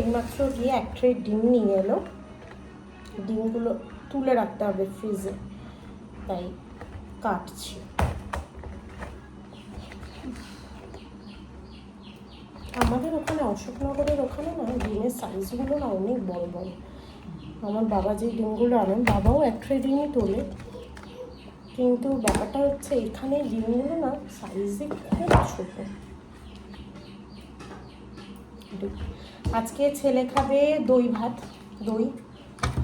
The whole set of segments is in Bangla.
এইমাত্র গিয়ে এক ট্রে ডিম নিয়ে এলো। ডিমগুলো তুলে রাখতে হবে ফ্রিজে তাই কাটছি। আমাদের ওখানে, অশোকনগরের ওখানে না, ডিমের সাইজগুলো না অনেক বড় বড়। আমার বাবা যে ডিমগুলো আনেন, বাবাও এক ট্রে ডিমই তোলে। কিন্তু ব্যাপারটা হচ্ছে, এখানে ডিমগুলো না সাইজে খুব ছোট। আজকে ছেলে খাবে দই ভাত দই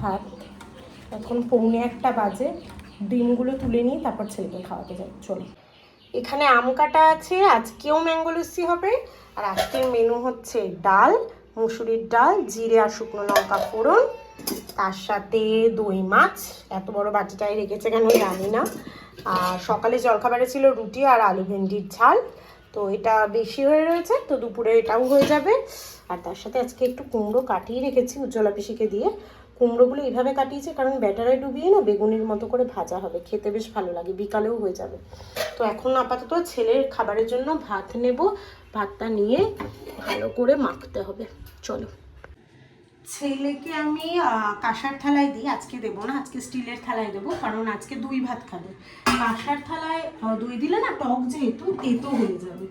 ভাত। এখন পৌনে একটা বাজে। ডিমগুলো তুলে নিয়ে তারপর ছেলেকে খাওয়াতে যাই। চলো। এখানে আম কাটা আছে, আজকেও ম্যাঙ্গো লস্যি হবে। আর আজকের মেনু হচ্ছে ডাল, মুসুরির ডাল, জিরে আর শুকনো লঙ্কা ফোড়ন। তার সাথে দই মাছ। এত বড় বাটিটাই রেখেছে কেন জানি না। আর সকালে জলখাবারে ছিল রুটি আর আলু ভেন্ডির ঝাল। তো এটা বেশি হয়ে রয়েছে, তো দুপুরে এটাও হয়ে যাবে। আর তার সাথে আজকে একটু কুমড়ো কাটিয়ে রেখেছি, উজ্জ্বলা পিসিকে দিয়ে। কুমড়োগুলো এইভাবে কাটিয়েছি, কারণ ব্যাটারে ডুবিয়ে না বেগুনের মতো করে ভাজা হবে। খেতে বেশ ভালো লাগে, বিকালেও হয়ে যাবে। তো এখন আপাতত ছেলের খাবারের জন্য ভাত নেব, ভাতটা নিয়ে ভালো করে মাখতে হবে। চলো। ছেলেকে আমি কাঁসার থালায় দিই, আজকে দেবো না, আজকে স্টিলের থালায় দেবো, কারণ আজকে দুই ভাত খাবে। কাঁসার থালায় দই দিলে না টক যেহেতু, তেতো হয়ে যাবে।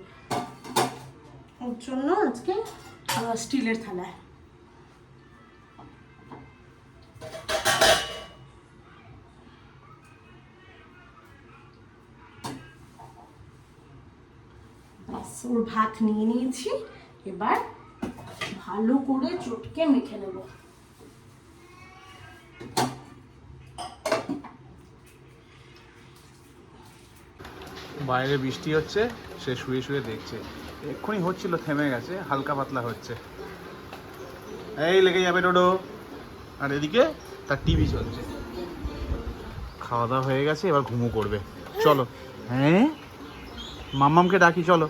ওর জন্য আজকে স্টিলের থালায়। ওর ভাত নিয়ে নিয়েছি। এবার ভালো করে চটকে মেখে নেব। বাইরে বৃষ্টি হচ্ছে, সে শুয়ে শুয়ে দেখছে। এক্ষুনি হচ্ছিল, থেমে গেছে, হালকা পাতলা হচ্ছে। এই, লেগে যাবে ডোডো। আর এদিকে তার টিভি চলছে। খাওয়া দাওয়া হয়ে গেছে, এবার ঘুমো করবে। চলো। হ্যাঁ? মাম্মামকে ডাকি, চলো।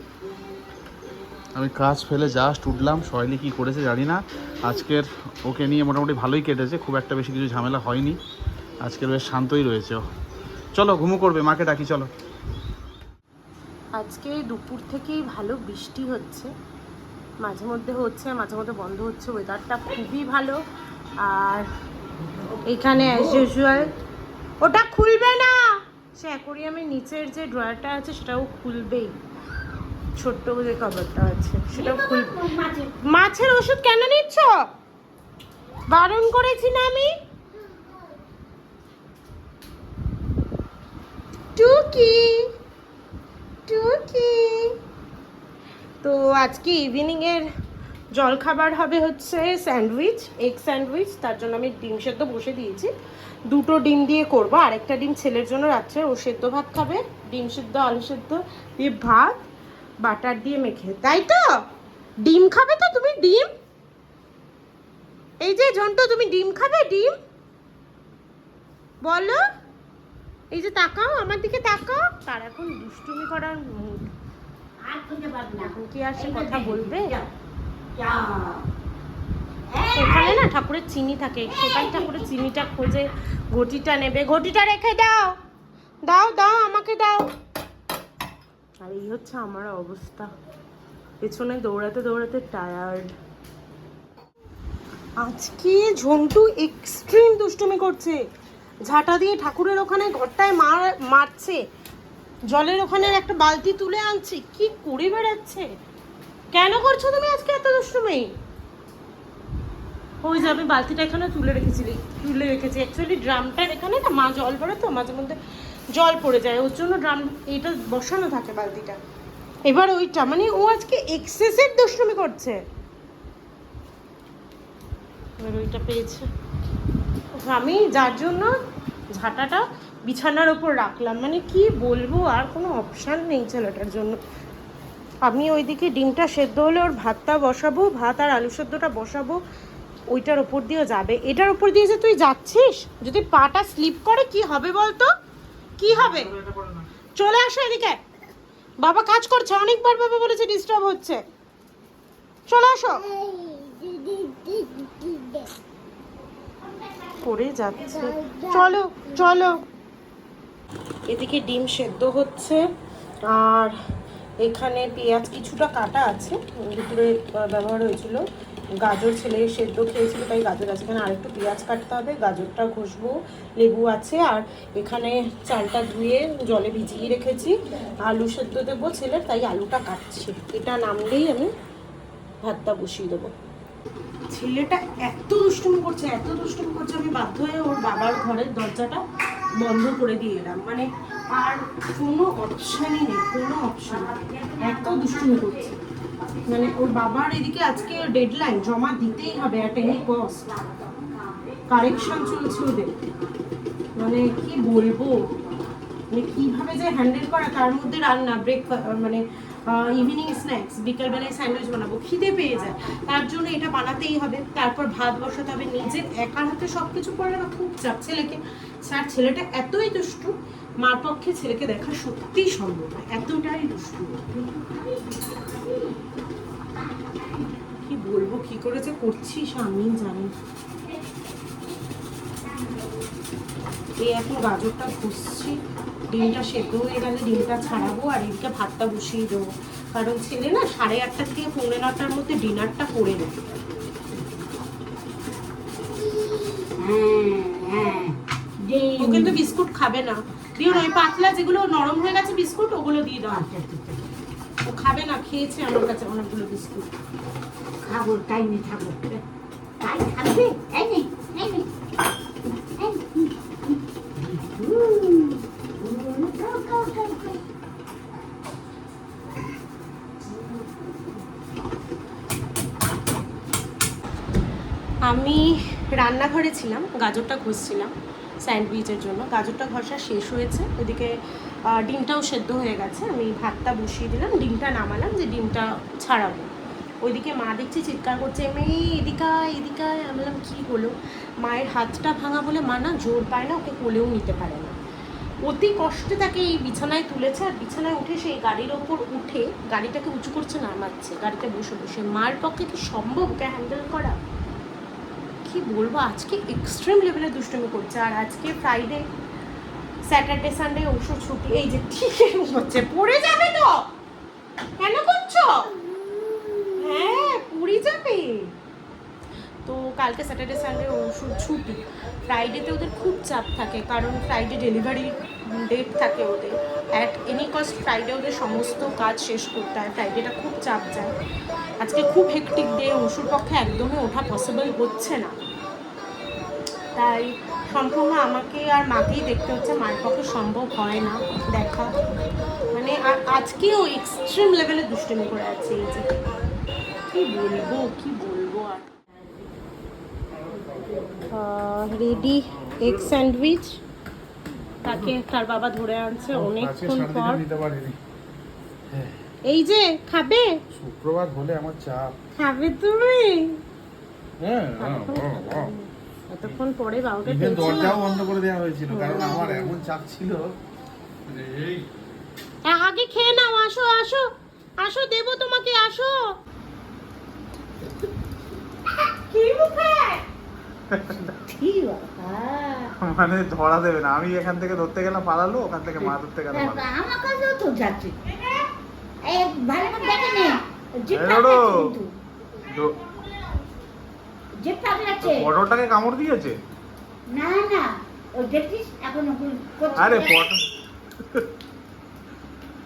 আমি কাজ ফেলে জাস্ট উঠলাম সয়নি কি করেছে জানি না। আজকের ওকে নিয়ে মোটামুটি ভালোই কেটেছে, খুব একটা বেশি কিছু ঝামেলা হয়নি। আজকের বেশ শান্তই রয়েছে ও। চলো, ঘুমো করবে, মাকে ডাকি, চলো। আজকে দুপুর থেকেই ভালো বৃষ্টি হচ্ছে। মাঝে মধ্যে হচ্ছে মাঝে মধ্যে বন্ধ হচ্ছে। ওয়েদারটা খুবই ভালো। আর এখানে অ্যাজ ইউজুয়াল ওটা খুলবে না! সে অ্যাকোরিয়ামের নিচের যে ড্রয়ারটা আছে সেটাও খুলবেই। ছোট্ট যে কভারটা আছে সেটাও খুল মাছের ওষুধ কেন নিচ্ছ? বারণ করেছি না আমি? টুকি তো আজকে ইভিনিংয়ের জলখাবার হবে হচ্ছে স্যান্ডউইচ এগ স্যান্ডউইচ তার জন্য আমি ডিম সেদ্ধ বসে দিয়েছি। দুটো ডিম দিয়ে করব, আরেকটা ডিম ছেলের জন্য রাত্রে ও সেদ্ধ ভাত খাবে, ডিম সেদ্ধ, আলু সেদ্ধ দিয়ে ভাত, বাটার দিয়ে মেখে। তাই তো? ডিম খাবে তো তুমি, ডিম? এই যে ঝন্টু, তুমি ডিম খাবে, ডিম? বলো। এই যে তাকাও, আমার দিকে তাকাও। তার এখন দুষ্টুমি করার মুড এখন কি আর সে কথা বলবে? না ঠাকুরের চিনি থাকে। সেখানে ঠাকুরের চিনিটা খোঁজে ঘটিটা নেবে। ঘটিটা রেখে দাও। দাও দাও আমাকে দাও। আর এই হচ্ছে আমার অবস্থা। পেছনে দৌড়াতে দৌড়াতে টায়ার্ড আজকে ঝন্টু এক্সট্রিম দুষ্টুমি করছে। ঝাঁটা দিয়ে ঠাকুরের ওখানে ঘরটায় মার মারছে। জলের ওখানে একটা বালতি তুলে আনছে। কি করে বেড়াচ্ছে? কেন করছ তুমি আজকে এত দুষ্টুমি? ওই যে আমি বালতিটা এখানে তুলে রেখেছিলি, তুলে রেখেছি। অ্যাকচুয়ালি ড্রামটার এখানে না, মা জল পড়ে তো, মাঝে মধ্যে জল পড়ে যায়। ওর জন্য ড্রাম, এইটা বসানো থাকে বালতিটা। এবার ওইটা মানে ও আজকে এক্সেসের দুষ্টুমি করছে। এবার ওইটা পেয়েছে। আমি যার জন্য ঝাঁটাটা বিছানার ওপর রাখলাম। মানে কি বলব, আর কোনো অপশান নেই ছেলেটার জন্য। আমি ওইদিকে ডিমটা সেদ্ধ হলে ওর ভাতটা বসাবো, ভাত আর আলু সেদ্ধটা বসাবো, ওইটার ওপর দিয়েও যাবে। এটার ওপর দিয়ে যে তুই যাচ্ছিস, যদি পাটা স্লিপ করে, কি হবে বলতো? কি হবে? চলে আসো এদিকে। বাবা কাজ করছে, অনেকবার বাবা বলেছে ডিস্টার্ব হচ্ছে। চলে আসো। করে যাচ্ছে। চলো চলো। এদিকে ডিম সেদ্ধ হচ্ছে, আর এখানে পেঁয়াজ কিছুটা কাটা আছে, দুপুরে ব্যবহার হয়েছিল। গাজর ছেলে সেদ্ধ খেয়েছিল, তাই গাজর আছে। এখানে আরেকটু পেঁয়াজ কাটতে হবে, গাজরটা ঘষবো, লেবু আছে, আর এখানে চালটা ধুয়ে জলে ভিজিয়ে রেখেছি। আলু সেদ্ধ দেবো ছেলে, তাই আলুটা কাটছি। এটা নামলেই আমি ভাতটা বসিয়ে দেবো। ছেলেটা এত দুষ্টুমি করছে, এত দুষ্টুম করছে, আমি বাধ্য হয়ে ওর বাবার ঘরের দরজাটা বন্ধ করে দিয়ে এলাম। মানে আর কোনো অপশানই নেই, কোনো অপশান এত দুষ্টুমি করছে। মানে ওর বাবার এদিকে আজকে ডেডলাইন জমা দিতেই হবে অ্যাট এনি কস্ট কারেকশন চলছে ওদের। মানে কি বলব? মানে কীভাবে যে হ্যান্ডেল করা, তার মধ্যে রান্না ব্রেক মানে ইভিনিং স্ন্যাক্স বিকালবেলায় স্যান্ডউইচ বানাবো, খিদে পেয়ে যায়। তার জন্য এটা বানাতেই হবে। তারপর ভাত বসাতে হবে নিজের একার হাতে সব কিছু করলে না খুব চাপ ছেলেকে। স্যার, ছেলেটা এতই দুষ্টু, মার পক্ষে ছেলেকে দেখা সত্যিই সম্ভব না। এতটাই দুষ্টু। কি বলব, কি করে যে করছিস আমি জানি এই এখন গাজরটা ঘষছি ডিমটা সেদ্ধ হয়ে গেলে ডিমটা ছাড়াবো আর এদিকে ভাতটা বসিয়ে দেবো। কারণ ছেলে না সাড়ে আটটা থেকে পৌনে নটার মধ্যে ডিনারটা করে নেবে। ও কিন্তু বিস্কুট খাবে না। দিও ওই পাতলা যেগুলো নরম হয়ে গেছে বিস্কুট, ওগুলো দিয়ে দাও। ও খাবে না, খেয়েছে আমার কাছে অনেকগুলো বিস্কুট। খাব, টাইমে খাব। তাই খাবে? এই নে এই নে। রান্নাঘরে ছিলাম গাজরটা ঘষছিলাম স্যান্ডউইচের জন্য। গাজরটা ঘষা শেষ হয়েছে। আহ, ডিমটাও সেদ্ধ হয়ে গেছে। আমি ভাতটা বসিয়ে দিলাম ডিমটা নামালাম যে ডিমটা ছাড়াবো। ওইদিকে মা দেখছি চিৎকার করছে মেয়ে এদিকায় এদিকায়। আমি বললাম কী হলো? মায়ের হাতটা ভাঙা বলে মা না জোর পায় না ওকে কোলেও নিতে পারে না। অতি কষ্টে তাকে এই বিছানায় তুলেছে আর বিছানায় উঠে সেই গাড়ির ওপর উঠে গাড়িটাকে উঁচু করছে নামাচ্ছে। গাড়িতে বসে বসে মার পক্ষে কি সম্ভব ওকে হ্যান্ডেল করা? কি বলব? আজকে এক্সট্রিম লেভেলে দুষ্টুমি করছে। আর আজকে ফ্রাইডে স্যাটারডে সানডে ওষুধ ছুটি। এই যে ঠিক হচ্ছে। পড়ে যাবে তো? কেন করছ? হ্যাঁ পুরি যাবে। তো কালকে স্যাটারডে সানডে ওষুধ ছুটি। ফ্রাইডেতে ওদের খুব চাপ থাকে। কারণ ফ্রাইডে ডেলিভারি ডেট থাকে ওদের। অ্যাট এনি কস্ট ফ্রাইডে ওদের সমস্ত কাজ শেষ করতে হয়। ফ্রাইডেটা খুব চাপ যায়। আজকে খুব হেকটিক ডে ওষুধ পক্ষে একদমই ওঠা পসিবল হচ্ছে না। তাই সম্পূর্ণ আমাকে আর মাকেই দেখতে হচ্ছে, মায়ের পক্ষে সম্ভব হয় না দেখা। মানে আর আজকেও এক্সট্রিম লেভেলে দুষ্টুমি করে আছে এই যে। কী বলব কী বলব আর। রেডি এগ স্যান্ডউইচ তাকে তার বাবা ধরে আনছে অনেকক্ষণ পর। এই যে খাবে? শুক্রবার হলে আমার চাপ। খাবে তুমি? হ্যাঁ এতক্ষণ পরে বাবাকে দরজাও বন্ধ করে দেওয়া হয়েছিল কারণ আমার এমন চাপ ছিল আগে খেয়ে নাও আসো আসো। আসো দেবো তোমাকে আসো। কি মুখে? মানে ধরা দেবে না। আমি এখান থেকে ধরতে গেলাম পালালো ওখান থেকে মা ধরতে গেল তা আমার কাছেও তো যাচ্ছে। এই ভালো করে দেখে নে। পটলটাকে কামড় দিয়েছে? না না। আরে পটল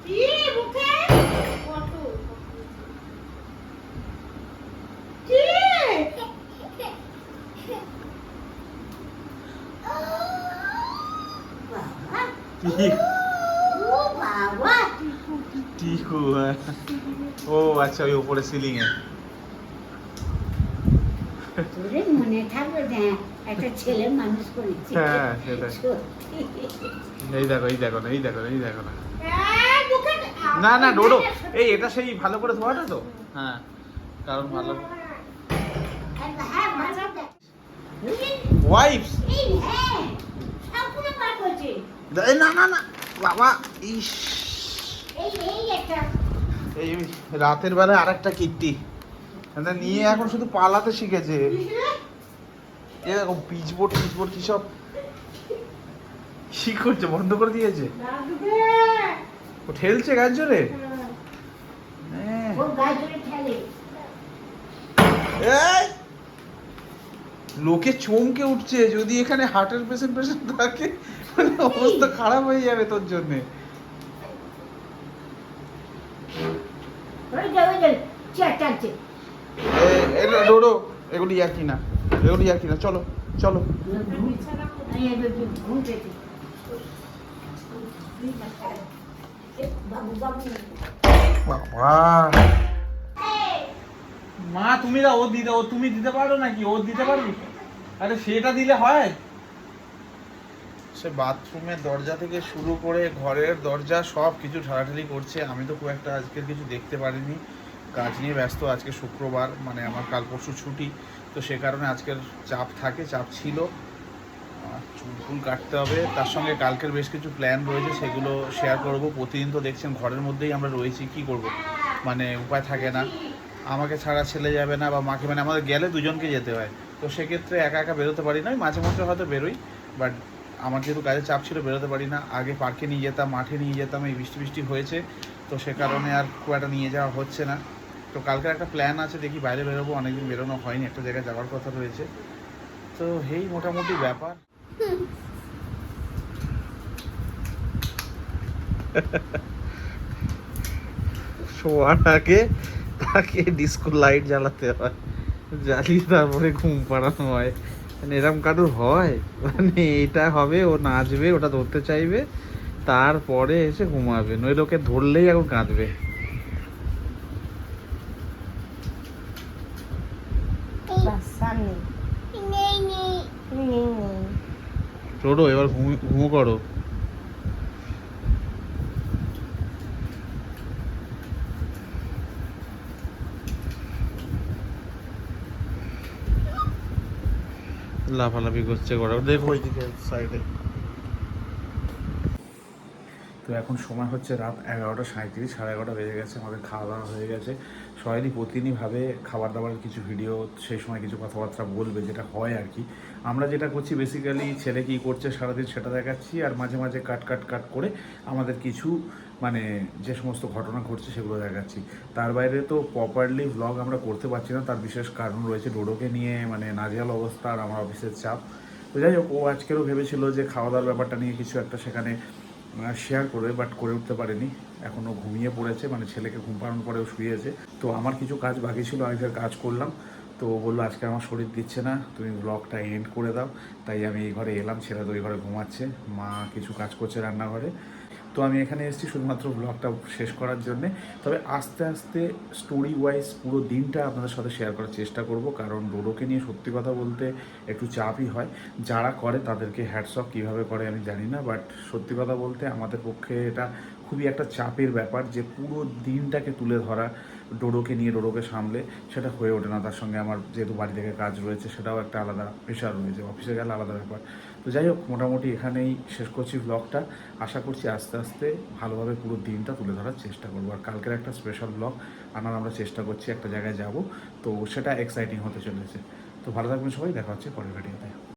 কি মুখে কি বাবা, কি ও বাবা টিকু হ্যাঁ। ও আচ্ছা ওই উপরে সিলিং এ মনে থাকবে না একটা ছেলে মানুষ করেছে হ্যাঁ, সেটাই। সত্যি। এই দেখো এই দেখো না এই দেখো না এই দেখো না না না ডোডো এই এটা সেই ভালো করে ধোয়াটা তো হ্যাঁ কারণ ভালো? ওয়াইফস এই হ্যাঁ সবগুলো বার করছে না না না বাবা ইস এই এই একটা এই রাতের বেলায় আর একটা কীর্তি এটা নিয়ে এখন শুধু পালাতে শিখেছে। এরকম পিচবোর্ড পিচবোর্ড কি সব কি করছে? বন্ধ করে দিয়েছে? ও ঠেলছে গাছ জোরে? হ্যাঁ। লোকে চমকে উঠছে যদি এখানে হার্টের পেশেন্ট পেশেন্ট থাকে। মানে অবস্থা খারাপ হয়ে যাবে তোর জন্যে। এগুলো না এগুলো না চলো চলো। বাবু। মা তুমি দাও ও দিতে ও তুমি দিতে পারো নাকি? ও দিতে পারবি? আরে সেটা দিলে হয়? সে বাথরুমের দরজা থেকে শুরু করে ঘরের দরজা সব কিছু ঠাড়াঠাড়ি করছে। আমি তো খুব একটা আজকের কিছু দেখতে পারিনি। কাজ নিয়ে ব্যস্ত আজকে শুক্রবার মানে আমার কাল পরশু ছুটি। তো সে কারণে আজকের চাপ থাকে, চাপ ছিল। আর চুল ফুল কাটতে হবে। তার সঙ্গে কালকের বেশ কিছু প্ল্যান রয়েছে, সেগুলো শেয়ার করব। প্রতিদিন তো দেখছেন ঘরের মধ্যেই আমরা রয়েছি, কি করব? মানে উপায় থাকে না। আমাকে ছাড়া ছেলে যাবে না বা মাকে মানে আমাদের গেলে দুজনকে যেতে হয়। তো সেক্ষেত্রে একা একা বেরোতে পারি না। মাঝে মধ্যে হয়তো বেরোই বাট আমার যেহেতু কাজের চাপ ছিল, বেরোতে পারি না। আগে পার্কে নিয়ে যেতাম, মাঠে নিয়ে যেতাম, এই বৃষ্টি বৃষ্টি হয়েছে। তো সে কারণে আর খুব একটা নিয়ে যাওয়া হচ্ছে না। তো কালকের একটা প্ল্যান আছে, দেখি বাইরে বেরোবো, অনেকদিন বেরোনো হয়নি, একটা জায়গায় যাওয়ার কথা রয়েছে। তো এই মোটামুটি ব্যাপার। শোয়ার আগে তাকে ডিস্কো লাইট জ্বালাতে হয়। জ্বালিয়ে তারপরে ঘুম পাড়ানো হয়। মানে এরম কারুর হয়? মানে এটা হবে ও নাচবে ওটা ধরতে চাইবে তারপরে এসে ঘুমাবে। নইলে ওকে ধরলেই এখন কাঁদবে। টোটো এবার ঘুম ঘুমো করো। লাফালাফি করছে ঘরে দেখো ওইদিকে সাইডে তো এখন সময় হচ্ছে রাত এগারোটা সাঁত্রিশ সাড়ে এগারোটা বেজে গেছে আমাদের খাওয়া দাওয়া হয়ে গেছে। সবাই প্রতিদিনই ভাবে খাবার দাবারের কিছু ভিডিও সেই সময় কিছু কথাবার্তা বলবে যেটা হয় আর কি। আমরা যেটা করছি বেসিক্যালি ছেলে কী করছে সারাদিন সেটা দেখাচ্ছি আর মাঝে মাঝে কাট কাট কাট করে আমাদের কিছু মানে যে সমস্ত ঘটনা ঘটছে সেগুলো দেখাচ্ছি। তার বাইরে তো প্রপারলি ব্লগ আমরা করতে পারছি না, তার বিশেষ কারণ রয়েছে ডোডোকে নিয়ে মানে নাজিয়াল অবস্থা আর আমার অফিসের চাপ। তো যাই হোক, ও আজকেরও ভেবেছিল যে খাওয়া দাওয়ার ব্যাপারটা নিয়ে কিছু একটা সেখানে শেয়ার করবে বাট করে উঠতে পারেনি। এখনও ঘুমিয়ে পড়েছে মানে ছেলেকে ঘুম পাড়ানোর পরেও শুয়েছে। তো আমার কিছু কাজ বাকি ছিল আগের কাজ করলাম। তো বলল, আজকে আমার শরীর দিচ্ছে না, তুমি ব্লগটা এন্ড করে দাও। তাই আমি এই ঘরে এলাম, ছেলে তো ওই ঘরে ঘুমাচ্ছে, মা কিছু কাজ করছে রান্নাঘরে। তো আমি এখানে এসেছি শুধুমাত্র ব্লগটা শেষ করার জন্যে। তবে আস্তে আস্তে স্টোরি ওয়াইজ পুরো দিনটা আপনাদের সাথে শেয়ার করার চেষ্টা করব, কারণ ডোডোকে নিয়ে সত্যি কথা বলতে একটু চাপই হয়। যারা করে তাদেরকে হ্যাটসঅপ কীভাবে করে আমি জানি না বাট সত্যি কথা বলতে আমাদের পক্ষে এটা খুবই একটা চাপের ব্যাপার যে পুরো দিনটাকে তুলে ধরা ডোডোকে নিয়ে ডোডোকে সামলে সেটা হয়ে ওঠে না। তার সঙ্গে আমার যেহেতু বাড়ি থেকে কাজ রয়েছে সেটাও একটা আলাদা প্রেশার রয়েছে। অফিসে গেলে আলাদা ব্যাপার। তো যাই হোক, মোটামুটি এখানেই শেষ করছি ব্লগটা আশা করছি আস্তে আস্তে ভালোভাবে পুরো দিনটা তুলে ধরার চেষ্টা করব। আর কালকের একটা স্পেশাল ব্লগ আনার আমরা চেষ্টা করছি, একটা জায়গায় যাব। তো সেটা এক্সাইটিং হতে চলেছে। তো ভালো থাকবেন সবাই, দেখা হচ্ছে পরের ভিডিওতে